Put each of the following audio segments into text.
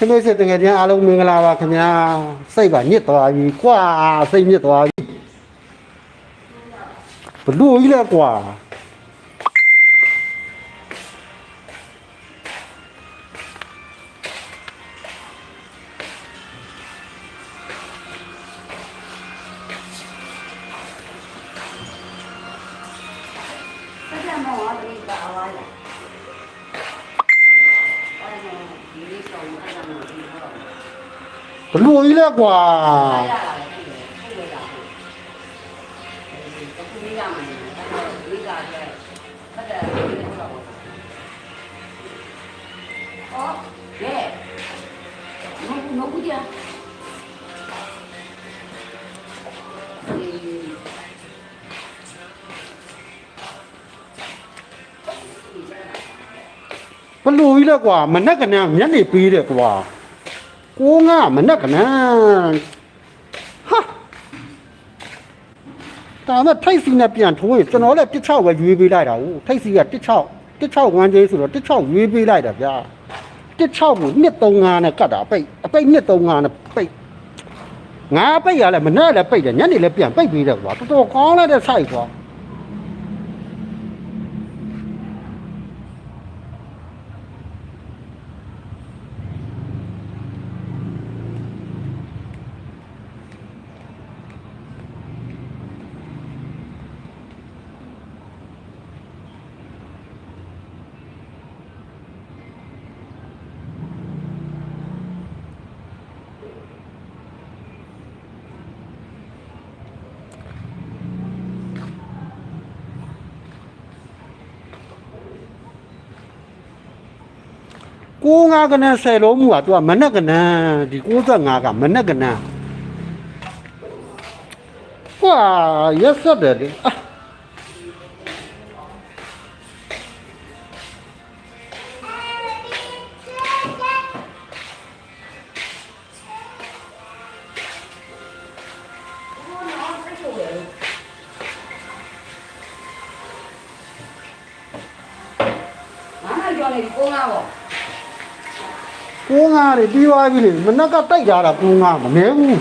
ခင်ဗျစစ်တငယ်ချင်းအားလုံးမင်္ဂလာပါခင်ဗျာစိတ်ကညစ်သွားပြီကွာစိတ်ညစ်သွားပြီဘလို့ကြီးလဲကွာဆက် တ်ကြဒီဘလို့ကြီးလဲကွာမနဲ့ကနန်းမျက်နေပေးတယ်ကွာ ကိုငါမနဲ့ကနန်းဟာဒါမှထိုက်စီနဲ့ပြန်ထိုးရင်ကျွန်တော်လည်းတစ်ချောက်ပဲရွေးပေးလိုက်တာဟုတ်ထိုက်စီကတစ်ချောက်တစ်ချောက်ဝမ်းကျေးဆိုတော့တစ်ချောက်ရွေးပေးလိုက်တာဗျာတစ်ချောက်ကိုနှစ်35နဲ့ကတ်တာအပိတ်အပိတ်နှစ်35နဲ့ပိတ်ငါပိတ်ရလဲမနဲ့လည်းပိတ်တယ်ညနေလည်းပြန်ပိတ်ပေးတယ်ကွာတော်တော်ကောင်းလိုက်တဲ့ဆိုင်ကွာ 95ကနန်းဆယ်လုံးမူကသူကမနက်ကနန်းဒီ95ကမနက်ကနန်းဟွာရက်ဆက်တယ်လေအာ妈妈叫你公安我。 ကိုငါပေါ့65တွေပြီးသွားပြီလေမနက်ကတိုက်ကြတာ65မနေဘူး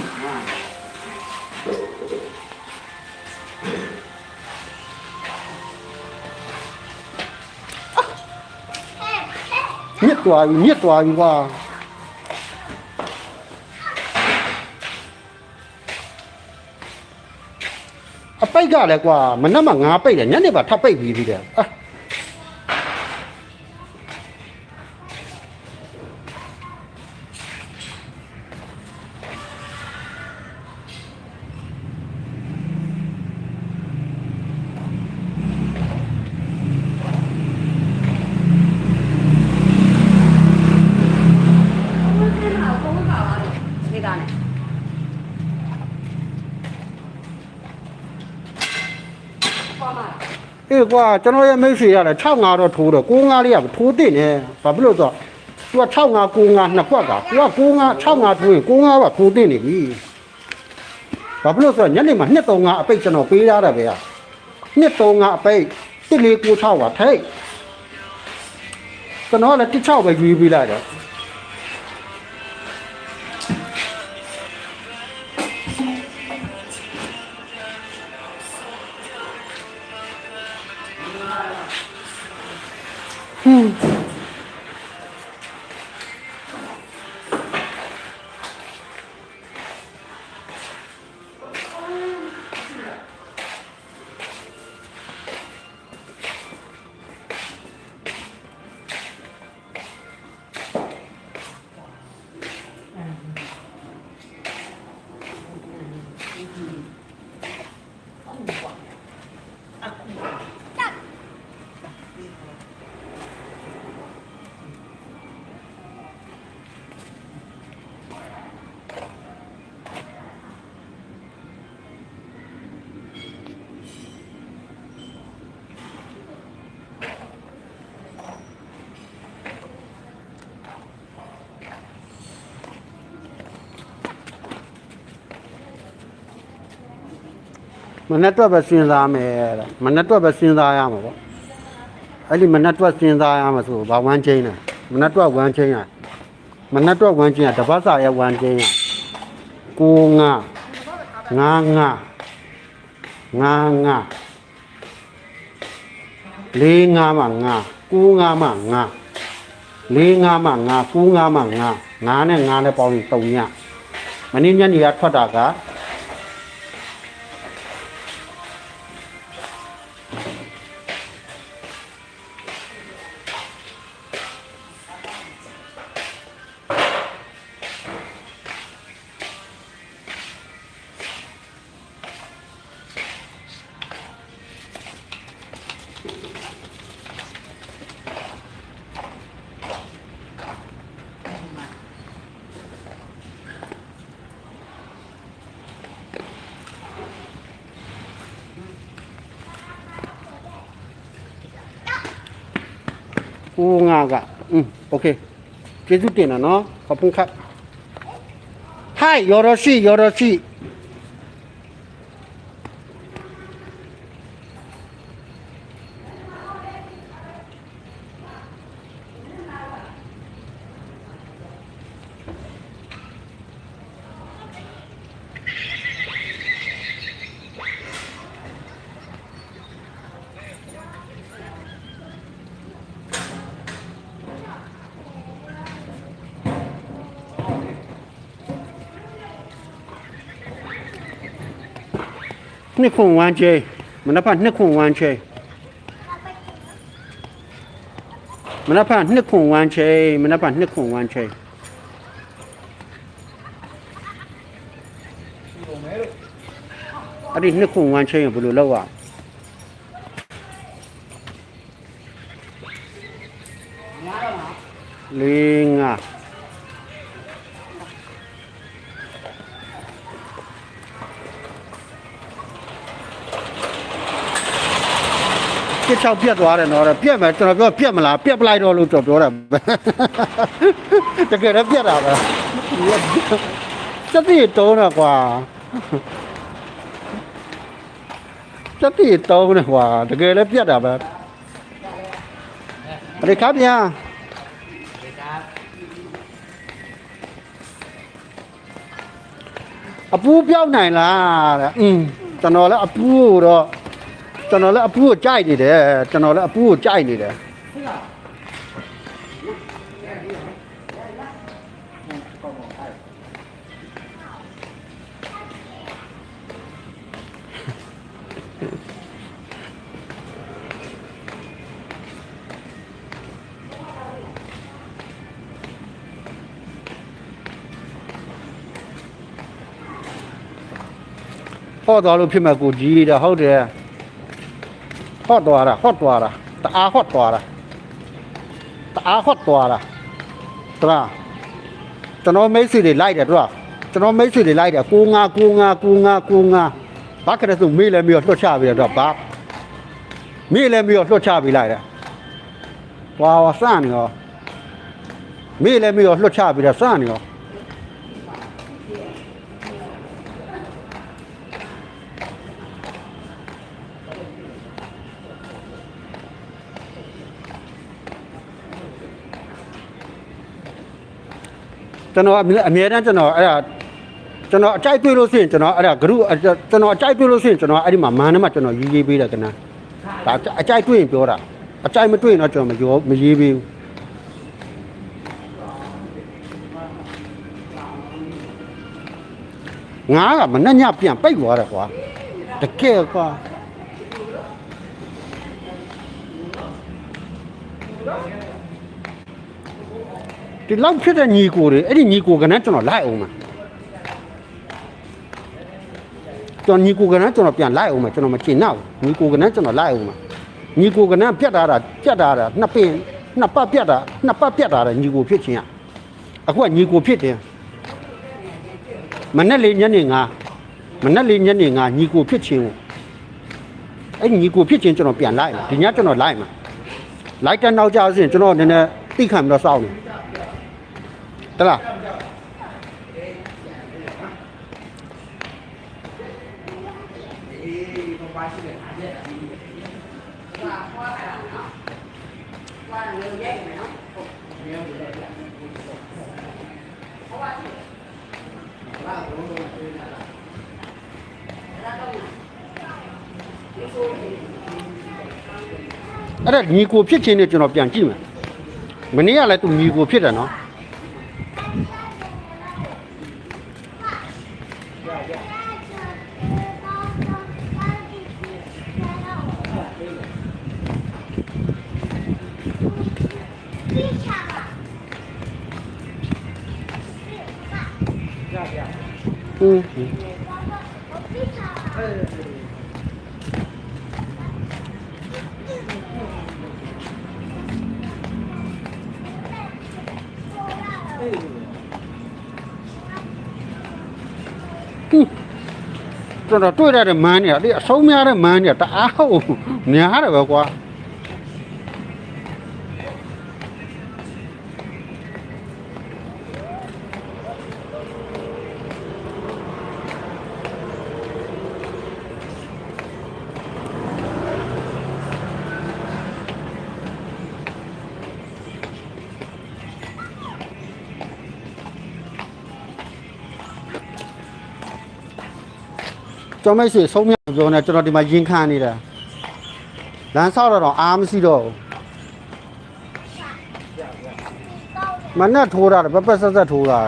မြစ်သွားပြီမြစ်သွားပြီကွာအပိတ်ကလည်းကွာမနက်မှငါပိတ်တယ်ညနေပါထပ်ပိတ်ပြီးသေးတယ်အာ အေးကွာကျွန်တော်ရဲ့မိတ်ဆွေရတယ်65တော့ထိုးတော့65လေးကထိုးတင်တယ်ဘာဖြစ်လို့ဆိုတော့ तू က65 95နှစ်ခွက်က तू က95 65ထိုးရင်95ပါထိုးတင်နေပြီဘာဖြစ်လို့ဆိုတော့ညနေမှာ235အပိတ်ကျွန်တော်ပေးရတာပဲอ่ะ235အပိတ်1496ပါထိတ်ကျွန်တော်ကလည်း16ပဲယူပေးလိုက်တ ယ် ဟွန်းမနဲ့တွက်ပဲစဉ်းစားမယ်တဲ့မနဲ့တွက်ပဲစဉ်းစားရမှာပေါ့အဲ့ဒီမနဲ့တွက်စဉ်းစားရမှာဆိုဘာဝမ်းချင်းလဲမနဲ့တွက်ဝမ်းချင်းရမနက်တော့ဝမ်းချင်းကတပတ်စာရဲ့ဝမ်းချင်းကကိုငါငါငါငါငါလေးငါမှငါကိုငါမှငါလေးငါမှငါကိုငါမှငါငါနဲ့ငါနဲ့ပေါင်းရင်၃ညမင်းညနေကထွက်တာက ကိုငါကอืมโอเคကျေးဇူးတင်တာနော်ขอบคุณครับ Hi よろしいよろしい နှစ်ခွန်ဝမ်းချေမနက်ဖက်နှစ်ခွန်ဝမ်းချေမနက်ဖက်နှစ်ခွန်ဝမ်းချေမနက်ဖက်နှစ်ခွန်ဝမ်းချေအဲ့ဒီနှစ်ခွန်ဝမ်းချေရင်ဘယ်လိုလုပ်ရညာတော့မှာလေးငါ ပြက်ချောက်ပြက်သွားတယ်နော်ပြက်မယ်ကျွန်တော်ပြောပြက်မလားပြက်ပလိုက်တော့လို့ကျွန်တော်ပြောတာတကယ်တော့ပြက်တာပဲစတိတုံးတော့ကွာစတိတုံးတော့ကွာတကယ်လည်းပြက်တာပဲအရိခဗျာအပူပြောက်နိုင်လားတဲ့အင်းကျွန်တော်လည်းအပူတော့ ကျွန်တော်လည်းအပူကိုကြိုက်နေတယ်ကျွန်တော်လည်းအပူကိုကြိုက်နေတယ်ဟောသွားလို့ဖြစ်မဲ့ကိုကြီးတဲ့ဟုတ်တယ် ဟောသွားတာဟောသွားတာတအားဟောသွားတာတအားဟောသွားတာတလားကျွန်တော်မိတ်ဆွေတွေလိုက်တယ်တို့ကျွန်တော်မိတ်ဆွေတွေလိုက်တယ်ကိုငါကိုငါကိုငါကိုငါဘာကတဲ့ဆိုမေးလဲမေးတော့လွတ်ချပြီးတော့ဘာမေးလဲမေးတော့လွတ်ချပြီးလိုက်တယ်ဝါဝစနေရောမေးလဲမေးတော့လွတ်ချပြီးတော့စနေရော ကျွန်တော်အမြဲအမြဲတမ်းကျွန်တော်အဲ့ဒါကျွန်တော်အကြိုက်တွေ့လို့ရှိရင်ကျွန်တော်အဲ့ဒါဂရုအကျွန်တော်အကြိုက်တွေ့လို့ရှိရင်ကျွန်တော်အဲ့ဒီမှာမန်နဲ့မှကျွန်တော်ရေးရေးပေးတယ်ကနာဒါအကြိုက်တွေ့ရင်ပြောတာအကြိုက်မတွေ့ရင်တော့ကျွန်တော်မပြောမရေးပေးဘူးငါးကမနှက်ညပြန်ပိတ်သွားတယ်ကွာတကယ်ကွာ ဒီလောက်ဖြစ်တဲ့ညီကိုတွေအဲ့ဒီညီကိုကနန်းကျွန်တော်လိုက်အောင်မှာကျွန်တော်ညီကိုကနန်းကျွန်တော်ပြန်လိုက်အောင်မှာကျွန်တော်မကျင်တော့ဘူးညီကိုကနန်းကျွန်တော်လိုက်အောင်မှာညီကိုကနန်းပြတ်တာတာပြတ်တာတာနှစ်ပင်နှစ်ပတ်ပြတ်တာနှစ်ပတ်ပြတ်တာတာညီကိုဖြစ်ချင်းอ่ะအခုကညီကိုဖြစ်တယ်မနဲ့လေးညနေငါမနဲ့လေးညနေငါညီကိုဖြစ်ချင်းကိုအဲ့ဒီညီကိုဖြစ်ချင်းကျွန်တော်ပြန်လိုက်မှာဒီညကျွန်တော်လိုက်မှာလိုက်တဲ့နောက်ကြဆိုရင်ကျွန်တော်နည်းနည်းသိခံပြီးတော့စောင့်နေ 得啦。那这泥锅皮天天就那边进嘛，明年来都泥锅皮着呢。 อื มကျွန်တော်တွေ့ရတဲ့မန်းเนี่ยဒီအဆုံးများတဲ့မန်းเนี่ยတအားဟုတ်များတယ်ပဲကွာ ကျော်မိတ်ဆွေဆုံးမြတ်ပြောနေကျွန်တော်ဒီမှာရင်ခံနေတာလမ်းဆောက်တော့အားမရှိတော့ဘူးမနဲ့ထိုးတာပက်ပက်ဆက်ဆက်ထိုးတာ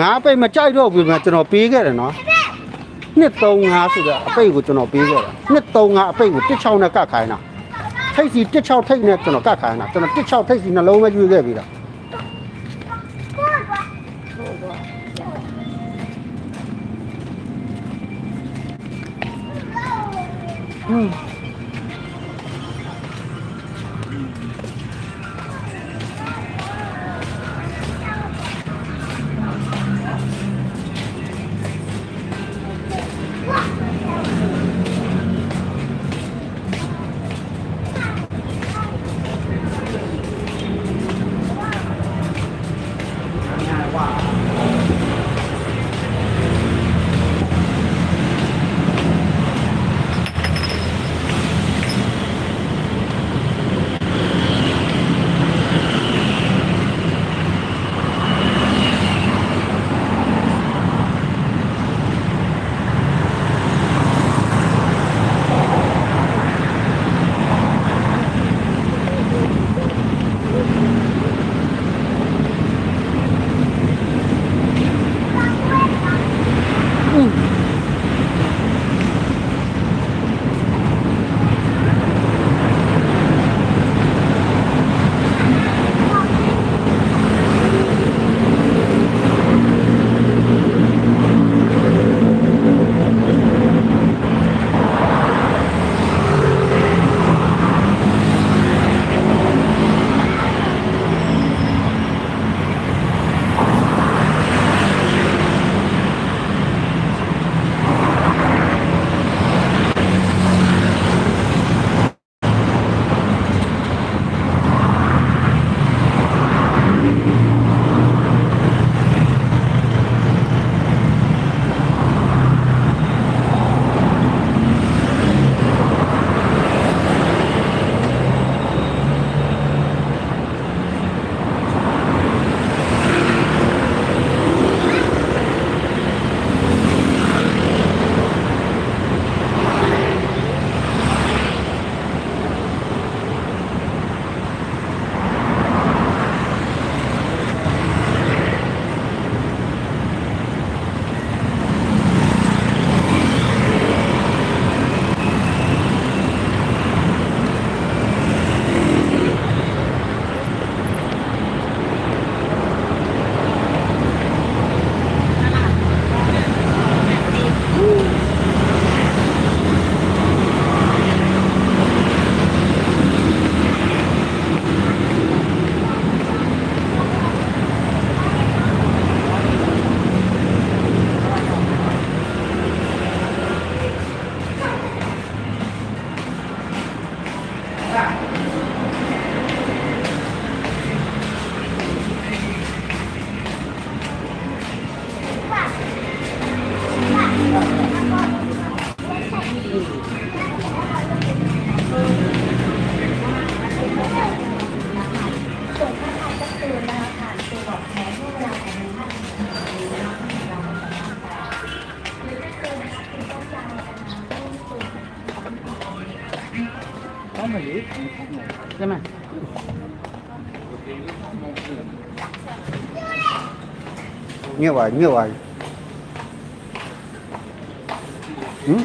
ငါပိတ်မကြိုက်တော့ဘူးငါကျွန်တော်ပေးခဲ့တယ်နော်နှစ်35ဆိုတဲ့အပိတ်ကိုကျွန်တော်ပေးခဲ့တယ်နှစ်35အပိတ်ကို16နဲ့ကတ်ခိုင်းတာထိတ်စီ16ထိတ်နဲ့ကျွန်တော်ကတ်ခိုင်းတာကျွန်တော်16ထိတ်စီနှလုံးပဲကျွေးခဲ့ပြီလားဟွန်း ညက်ပါညက်ပါဟမ်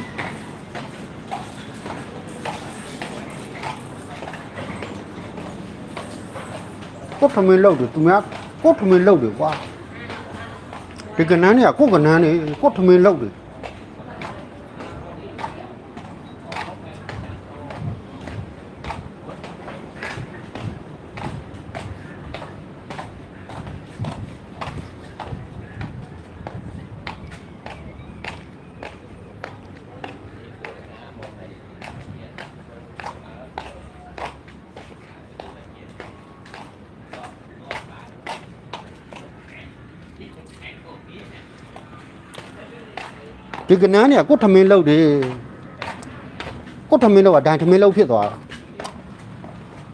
ကိုယ်ထမင်းလောက်တယ်သူများကိုယ်ထမင်းလောက်တယ်ကွာဒီကနန်းเนี่ยကိုယ်ကနန်းနေကိုယ်ထမင်းလောက်တယ် ဒီကနန်းเนี่ยကိုယ်ထမင်းလောက်တယ်ကိုယ်ထမင်းလောက်ကဒိုင်ထမင်းလောက်ဖြစ်သွားတာ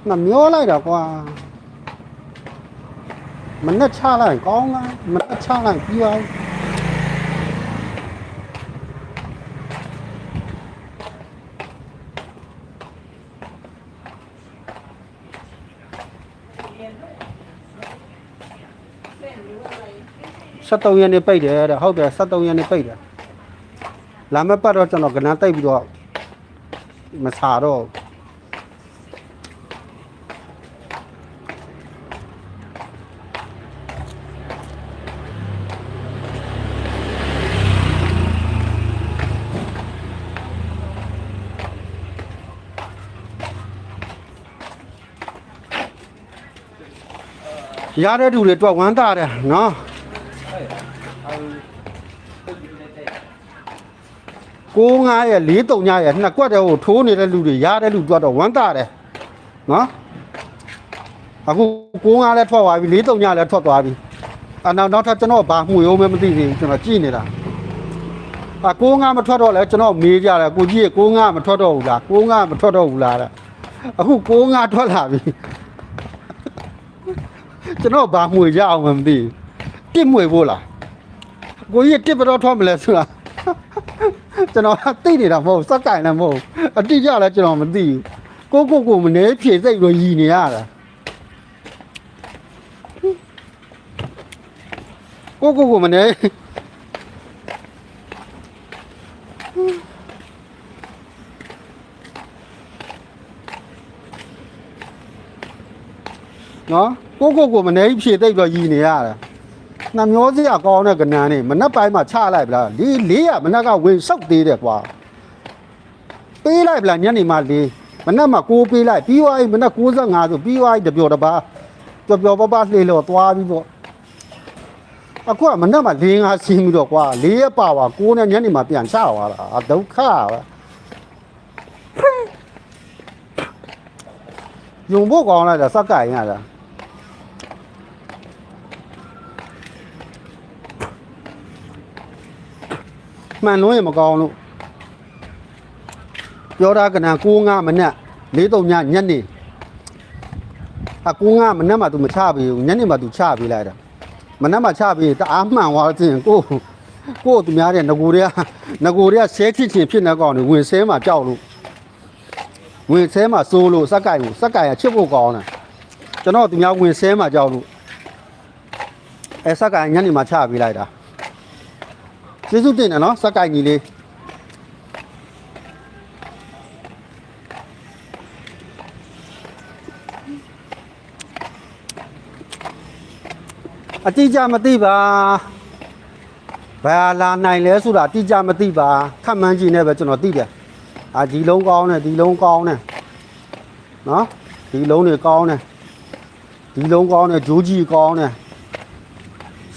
ငါမျောလိုက်တာကွာမနဲ့ချလိုက်ကောင်းလားမနဲ့ချလိုက်ပြီးပါဘူး73ရက်နေပိတ်တယ်တဲ့ဟုတ်တယ်73ရက်နေပိတ်တယ် လာမပတ်တော့ကျွန်တော်ကနန်းတိတ်ပြီးတော့မစာတော့ဘူးရတဲ့သူတွေတော့ဝမ်းသာတယ်နော် ကိုငါရဲ့၄တုံညရဲ့နှစ်ကွက်တည်းကိုထိုးနေတဲ့လူတွေရတဲ့လူတော့တော့ဝမ်းသာတယ်နော်အခုကိုငါလည်းထွက်သွားပြီ၄တုံညလည်းထွက်သွားပြီအနောက်နောက်ထပ်ကျွန်တော်ဘာမှုရုံးမဲမသိသေးဘူးကျွန်တော်ကြည့်နေတာအကိုငါမထွက်တော့လဲကျွန်တော်မေးကြတယ်ကိုကြီးကကိုငါမထွက်တော့ဘူးလားကိုငါမထွက်တော့ဘူးလားတဲ့အခုကိုငါထွက်လာပြီကျွန်တော်ဘာမှွေကြအောင်မသိဘူးတစ်မှွေဖို့လားကိုကြီးတစ်ဘယ်တော့ထွက်မလဲဆိုတာ ကျွန်တော်သိနေတာမဟုတ်စက်ကင်လည်းမဟုတ်အတိအကျလည်းကျွန်တော်မသိဘူးကိုကိုကိုမနေဖြည့်စိတ်လို့ရည်နေရတာကိုကိုကိုမနေနော်ကိုကိုကိုမနေဖြည့်သိပ်တော့ရည်နေရတာ နှမျောစရာကောင်းတဲ့ကနန်းနေမနှက်ပိုင်းမှာချလိုက်ဗလားလေးလေးရမနှက်ကဝင်ဆောက်သေးတယ်ကွာပေးလိုက်ဗလားညနေမှလေးမနှက်မှာကိုးပေးလိုက်ပြီးသွားပြီမနှက်65ဆိုပြီးသွားပြီတပျော်တပါပျော်ပျော်ပပလှေလို့သွားပြီးပေါ့အခုကမနှက်မှာ၄၅ဆင်းပြီးတော့ကွာလေးရပါပါကိုးနဲ့ညနေမှပြန်ချသွားတာအာဒုက္ခပဲယုံဖို့ကောင်းလိုက်တာစက်ကင်ရတာ မှန်လို့ရင်မကောင်းလို့ပြောတာကနန်9-5မနက်4-3ညညနေအ9-5မနက်မှ तू မချပေးဘူးညနေမှ तू ချပေးလိုက်တာမနက်မှချပေးတအားမှန်သွားခြင်းကိုကိုသူများတဲ့ငကိုတွေကငကိုတွေကဆဲချစ်ချင်ဖြစ်နေကောင်နေဝင်ဆဲမှကြောက်လို့ဝင်ဆဲမှစိုးလို့စက်ကင်ကိုစက်ကင်ကချစ်ဖို့ကောင်းတယ်ကျွန်တော်သူများဝင်ဆဲမှကြောက်လို့အဲစက်ကင်ညနေမှချပေးလိုက်တာ ကျေးဇူးတင်တယ်နော်စက်ကိုက်ကြီးလေးအတိအကျမသိပါဘာလာနိုင်လဲဆိုတာအတိအကျမသိပါခက်မှန်းကြည့်နေပဲကျွန်တော်သိတယ်အာဒီလုံးကောင်းတယ်ဒီလုံးကောင်းတယ်နော်ဒီလုံးတွေကောင်းတယ်ဒီလုံးကောင်းတယ်ဂျိုးကြီးကောင်းတယ်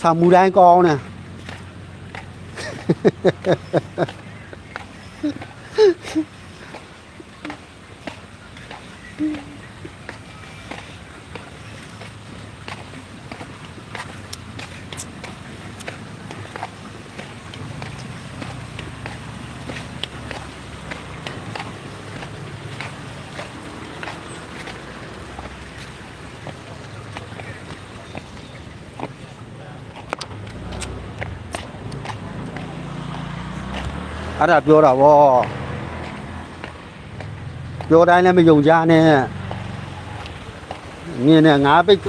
ဆာမူတိုင်းကောင်းတယ် Ha ha ha ha. အဲ့ဒါပြောတာဗောပြောတိုင်းလည်းမယုံကြနဲ့မြင်နဲ့ငါပိတ်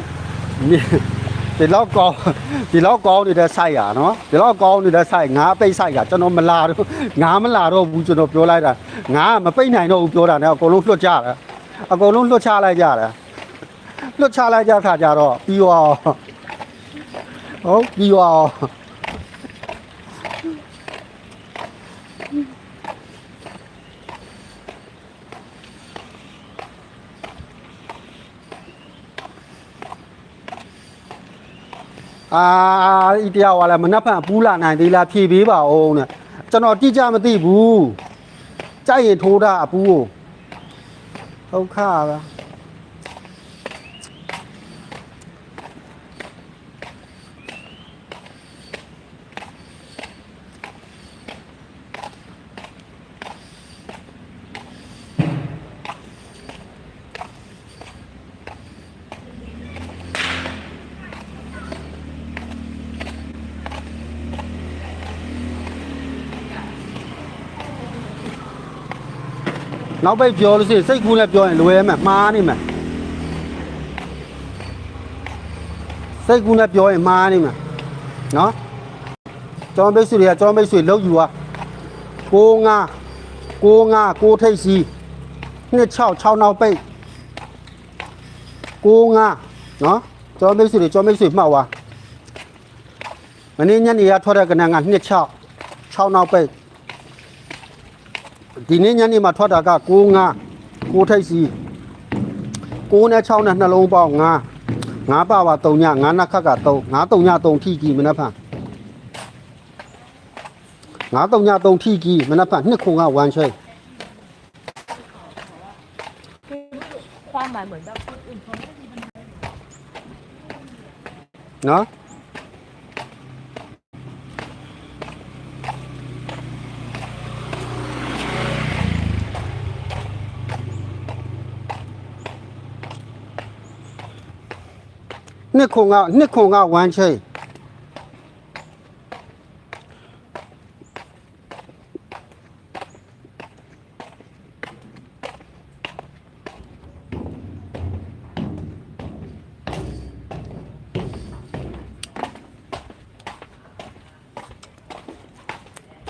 မြင်ဒီလောက်ကောင်းဒီလောက်ကောင်းနေတဲ့ဆိုင်ရနော်ဒီလောက်ကောင်းနေတဲ့ဆိုင်ငါပိတ်ဆိုင်ကကျွန်တော်မလာတော့ငါမလာတော့ဘူးကျွန်တော်ပြောလိုက်တာငါမပိတ်နိုင်တော့ဘူးပြောတာနဲ့အကုန်လုံးလွတ်ကြတယ်အကုန်လုံးလွတ်ချလိုက်ကြတယ်လွတ်ချလိုက်ကြခါကြတော့ပြီးရောဟုတ်ပြီးရော အာဤတရားဝါလည်းမနှက်ဖန်ပူးလာနိုင်သေးလားဖြေပေးပါဦးနဲ့ကျွန်တော်တိကျမသိဘူးကြိုက်ရင်ထိုးတာအပူကိုဒုက္ခပဲ နောက်ပိတ်ပြောလို့ရှိရင်စိတ်ကူးနဲ့ပြောရင်လွယ်မယ်မှားနေမယ်စိတ်ကူးနဲ့ပြောရင်မှားနေမယ်နော်ကျောင်းပိတ်စုတွေကကျောင်းပိတ်စုလောက်ယူသွားကိုငါကိုငါကိုထိတ်စီနှစ်6 6နောက်ပိတ်ကိုငါနော်ကျောင်းပိတ်စုတွေကျောင်းပိတ်စုမှောက်သွားမင်းညနေရထွက်တဲ့ကနန်းကနှစ်6 6နောက်ပိတ် ဒီနေ့ညနေမှာထွက်တာက6 9 6ထိပ်စီ6နဲ့6နဲ့နှလုံးပေါင်း9 9ပါပါ3ည9နှစ်ခက်က3 9 3ည3ထိကြီးမနှက်ဖန်9 3ည3ထိကြီးမနှက်ဖန်နှစ်ခုက1ချိတ် ความหมายเหมือนแบบคนอื่นเขา နော်နှစ်ခုကနှစ်ခုက1ချိ တ်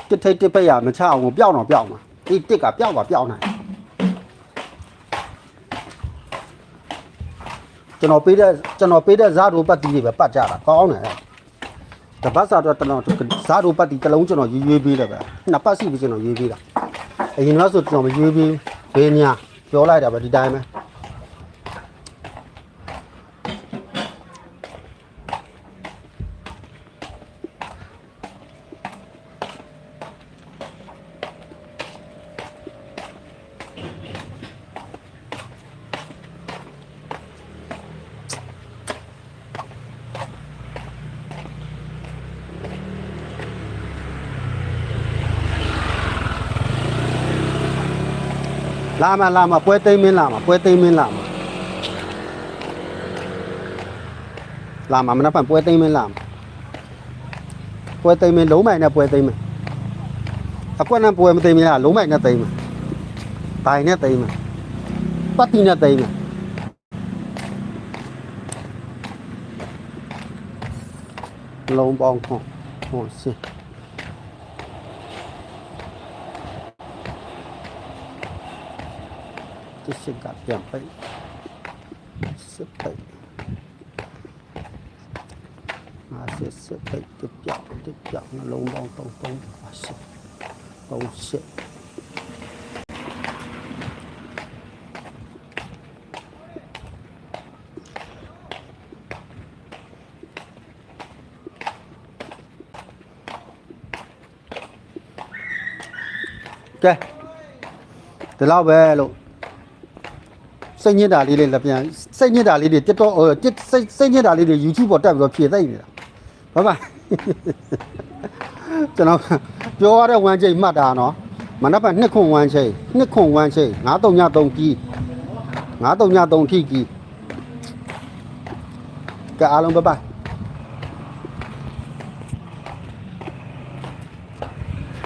တစ်ထိတ်တစ်ပက်ရမချအောင်ကိုပျောက်တော့ပျောက်မှာဒီတစ်ကပျောက်ပါပျောက်နိုင် ကျွန်တော်ပေးတဲ့ကျွန်တော်ပေးတဲ့ဇာတို့ပတ်တီတွေပဲပတ်ကြတာကောင်းတယ်တပတ်စာတော့ကျွန်တော်ဇာတို့ပတ်တီတစ်လုံးကျွန်တော်ရွေးရွေးပေးတယ်ပဲနှစ်ပတ်စီပြီးကျွန်တော်ရွေးပေးတာအရင်ကဆိုကျွန်တော်မရွေးပေးဘေးညာပြောလိုက်တာပဲဒီတိုင်းပဲ လာမလာမပွဲသိမ်းမင်းလာမပွဲသိမ်းမင်းလာမလာမမနက်ဖြန်ပွဲသိမ်းမင်းလာမပွဲသိမ်းမင်းလုံးမိုင်နဲ့ပွဲသိမ်းမင်းအကွက်နဲ့ပွဲမသိမ်းမင်းလားလုံး မိုင်နဲ့သိမ်းမင်းဘိုင်နဲ့သိမ်းမင်းပတ်တီနဲ့သိမ်းမင်းလုံးပေါင်းဟောဟောစင်တ စ်စစ်ကပြန်ပိတ်စစ်ပိတ်အာစစ်စစ်ပိတ်တစ်ပြောက်တစ်ပြောက်နှလုံးပေါင်းတုံးတုံးပါစစ်တုံးစစ်ကဲဒီလောက်ပဲလို့စိတ်ညစ်တာလေးလေးလက်ပြန်စိတ်ညစ်တာလေးတွေတက်တော့ဟိုတက်စိတ်စိတ်ညစ်တာလေးတွေ YouTube ပေါ်တက်ပြီးတော့ဖြည့်သိမ့်နေတာဘာမှကျွန်တော်ပြောရတဲ့ဝမ်းချိန်မှတ်တာနော်မနက်ဖြန်နှစ်ခွန်ဝမ်းချိန်နှစ်ခွန်ဝမ်းချိန်93ည3ကြီး93ည3ထိကြီးကဲအားလုံးဘိုင်ဘိုင်